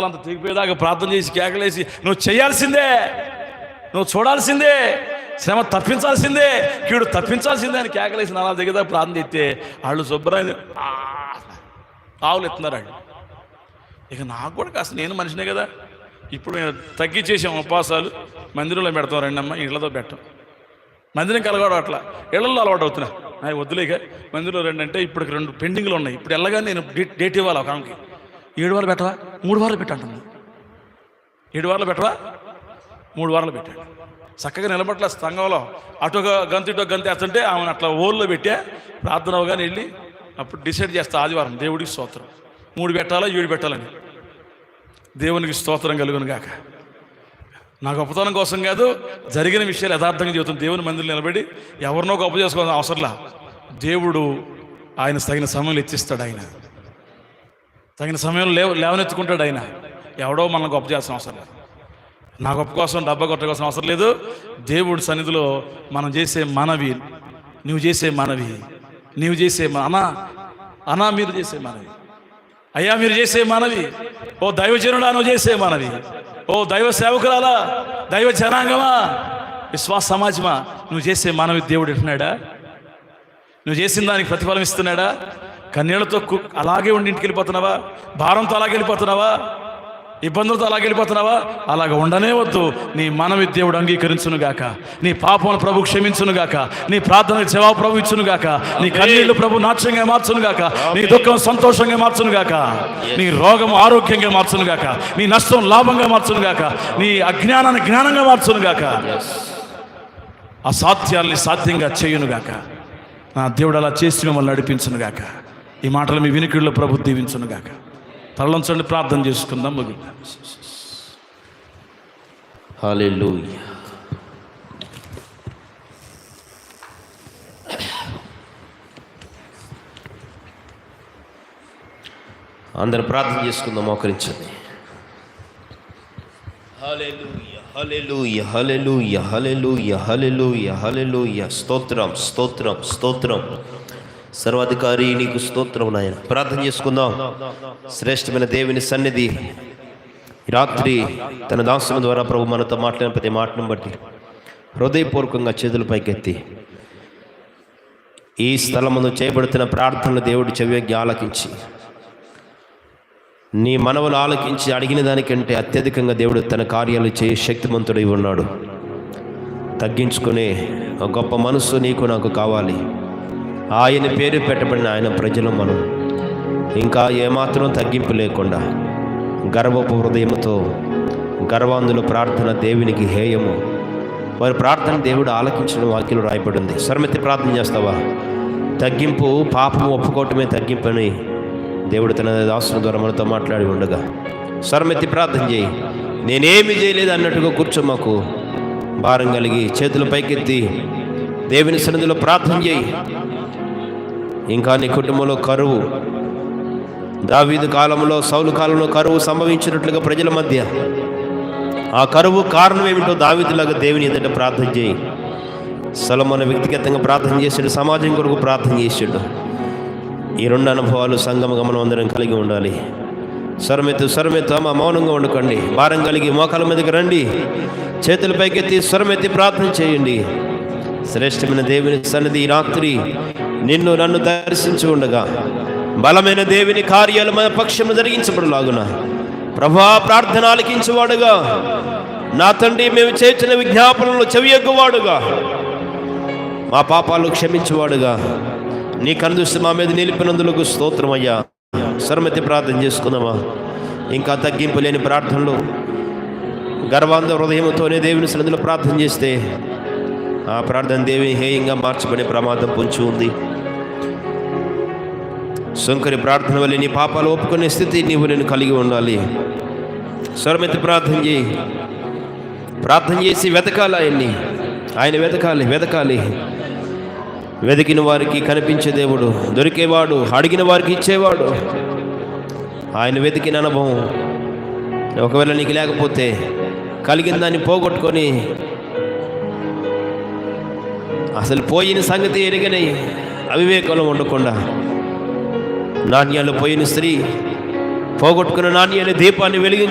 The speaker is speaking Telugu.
అంత తెగిపోయేదాకా ప్రార్థన చేసి కేకలేసి నువ్వు చేయాల్సిందే నువ్వు చూడాల్సిందే శ్రమ తప్పించాల్సిందే కీడు తప్పించాల్సిందే అని కేకలేసి నాలుగు దగ్గర ప్రార్థన చేస్తే వాళ్ళు శుభ్రాన్ని ఆవులు ఎత్తున్నారు వాళ్ళు. ఇక నాకు కూడా కాస్త నేను మనిషినే కదా. ఇప్పుడు మేము తగ్గించేసాం ఉపవాసాలు. మందిరంలో పెడతాం రెండమ్మ ఇళ్ళతో పెట్టం. మందిరం కలగడం అట్లా. ఇళ్ళలో అలవాటు అవుతున్నా. అవి వద్దులేక మందిరంలో రెండు అంటే ఇప్పుడు రెండు పెండింగ్లు ఉన్నాయి. ఇప్పుడు వెళ్ళగానే నేను డేట్ డేట్ ఇవ్వాలి ఒక ఆమెకి. ఏడు వాళ్ళు పెట్టవా? మూడు వారాలు పెట్టంటుంది ఏడు వారాలు పెట్టవా? మూడు వారాలు పెట్టాడు చక్కగా నిలబట్ల స్తంగంలో అటు ఒక గంత ఇటు ఒక గంత వేస్తుంటే ఆమెను అట్లా ఓల్లో పెట్టే. ప్రార్థన అవగానే వెళ్ళి అప్పుడు డిసైడ్ చేస్తా ఆదివారం దేవుడికి స్తోత్రం. మూడు పెట్టాలా ఏడు పెట్టాలని. దేవునికి స్తోత్రం కలుగును గాక. నా గొప్పతనం కోసం కాదు జరిగిన విషయాలు యథార్థంగా చెబుతుంది దేవుని మందిరం నిలబడి ఎవరినో గొప్ప చేసుకోవాల్సిన అవసరంలా దేవుడు ఆయన తగిన సమయంలో ఇచ్చిస్తాడు ఆయన. తగిన సమయంలో లేవ లేవనెత్తుకుంటాడు ఆయన. ఎవడో మనం గొప్ప చేయాల్సిన అవసరం లేదు. నా గొప్ప కోసం డబ్బా కొట్టకోసం అవసరం లేదు. దేవుడి సన్నిధిలో మనం చేసే మనవి నువ్వు చేసే మనవి నీవు చేసే అనా అనా మీరు చేసే మనవి. అయ్యా మీరు చేసే మనవి. ఓ దైవజనుడా నువ్వు చేసే మనవి. ఓ దైవ సేవకురాలా దైవ జనాంగమా. విశ్వాస సమాజమా నువ్వు చేసే మనవి దేవుడు అంటున్నాడా? నువ్వు చేసిన దానికి ప్రతిఫలం ఇస్తున్నాడా? కన్నీళ్ళతో అలాగే ఉండి ఇంటికి వెళ్ళిపోతున్నావా? భారంతో అలాగే వెళ్ళిపోతున్నావా? ఇబ్బందులతో అలాగే వెళ్ళిపోతున్నావా? అలాగ ఉండనే వద్దు. నీ మనవి దేవుడు అంగీకరించును గాక. నీ పాపములు ప్రభు క్షమించును గాక. నీ ప్రార్థన జవాబు ప్రభు ఇచ్చును గాక. నీ కన్నీళ్ళు ప్రభు నాట్యంగా మార్చును గాక. నీ దుఃఖం సంతోషంగా మార్చును గాక. నీ రోగం ఆరోగ్యంగా మార్చును గాక. నీ నష్టం లాభంగా మార్చును గాక. నీ అజ్ఞానాన్ని జ్ఞానంగా మార్చును గాక. అసాధ్యాల్ని సాధ్యంగా చేయును గాక. నా దేవుడు అలా చేసి మిమ్మల్ని నడిపించును గాక. ఈ మాటలు మీ వినికిడిలో ప్రభు దీవించును గాక. తరలించండి ప్రార్థన చేసుకుందాం ముగిద్దాం. హల్లెలూయా. అందరు ప్రార్థన చేసుకుందాం మోకరించండి. హల్లెలూయా. హల్లెలూయా హల్లెలూయా హల్లెలూయా హల్లెలూయా హల్లెలూయా స్తోత్రం స్తోత్రం స్తోత్రం సర్వాధికారి నీకు స్తోత్రం నాయన. ప్రార్థన చేసుకుందాం. శ్రేష్టమైన దేవుని సన్నిధి. రాత్రి తన దాసుల ద్వారా ప్రభు మనతో మాట్లాడిన ప్రతి మాటను బట్టి హృదయపూర్వకంగా చేతులు పైకెత్తి ఈ స్థలమును చేయబడుతున్న ప్రార్థనలు దేవుడు చెవి ఆలకించి నీ మనవులు ఆలకించి అడిగిన దానికంటే అత్యధికంగా దేవుడు తన కార్యాలు చేయి శక్తిమంతుడై ఉన్నాడు. తగ్గించుకునే గొప్ప మనస్సు నీకు నాకు కావాలి. ఆయన పేరు పెట్టబడిన ఆయన ప్రజలు మనం. ఇంకా ఏమాత్రం తగ్గింపు లేకుండా గర్వపు హృదయముతో గర్వాంధుల ప్రార్థన దేవునికి హేయము. వారి ప్రార్థన దేవుడు ఆలకించిన వాక్యలు రాయబడింది. సరమెత్తి ప్రార్థన చేస్తావా? తగ్గింపు పాపం ఒప్పుకోవటమే తగ్గింపు అని దేవుడు తన దాసుల ద్వారా మనతో మాట్లాడి ఉండగా స్వరమెత్తి ప్రార్థన చేయి. నేనేమి చేయలేదు అన్నట్టుగా కూర్చో మాకు. భారం కలిగి చేతులు పైకెత్తి దేవుని సన్నిధిలో ప్రార్థన చేయి. ఇంకా నీ కుటుంబంలో కరువు దావీదు కాలంలో సౌలు కాలంలో కరువు సంభవించినట్లుగా ప్రజల మధ్య ఆ కరువు కారణం ఏమిటో దావీదులాగా దేవుని ఎదుట ప్రార్థన చేయి. సలమన వ్యక్తిగతంగా ప్రార్థన చేసాడు సమాజం కొరకు ప్రార్థన చేసాడు ఈ రెండు అనుభవాలు సంగమ గమనం అందరం కలిగి ఉండాలి. స్వరమెత్తు స్వరమెత్తు అమ్మ మౌనంగా వండుకోండి. భారం కలిగి మోకాల మీదకి రండి. చేతుల పైకెత్తి స్వరమెత్తి ప్రార్థన చేయండి. శ్రేష్టమైన దేవుని సన్నిధి ఈ రాత్రి నిన్ను నన్ను దర్శించి ఉండగా. బలమైన దేవుని కార్యాలు మన పక్షము జరిగించబడలాగున. ప్రభా ప్రార్థన ఆలకించువాడుగా. నా తండ్రి మేము చేసిన విజ్ఞాపనలు చెవియగ్గువాడుగా. మా పాపాలు క్షమించువాడుగా. నీ కనుదృష్టి మా మీద నిలిపినందులకు స్తోత్రమయ్యా సరమతి ప్రార్థన చేసుకుందామా ఇంకా తగ్గింపు లేని ప్రార్థనలు గర్వాంధ హృదయంతోనే దేవుని సన్నిధిలో ప్రార్థన చేస్తే ఆ ప్రార్థన దేవి హేయంగా మార్చబడే ప్రమాదం పొంచి ఉంది. శంకరి ప్రార్థన వల్ల నీ పాపాలు ఒప్పుకునే స్థితి నీవు నేను కలిగి ఉండాలి. స్వరమెత్తి ప్రార్థన చేయి. ప్రార్థన చేసి వెతకాలి ఆయన్ని. ఆయన వెతకాలి వెతకాలి. వెతికిన వారికి కనిపించే దేవుడు దొరికేవాడు అడిగిన వారికి ఇచ్చేవాడు. ఆయన వెతికిన అనుభవం ఒకవేళ నీకు లేకపోతే కలిగిన దాన్ని పోగొట్టుకొని అసలు పోయిన సంగతి ఎరగని అవివేకంలో ఉండకుండా నాణ్యాలు పోయిన స్త్రీ పోగొట్టుకున్న నాణ్యాలు దీపాన్ని వెలిగి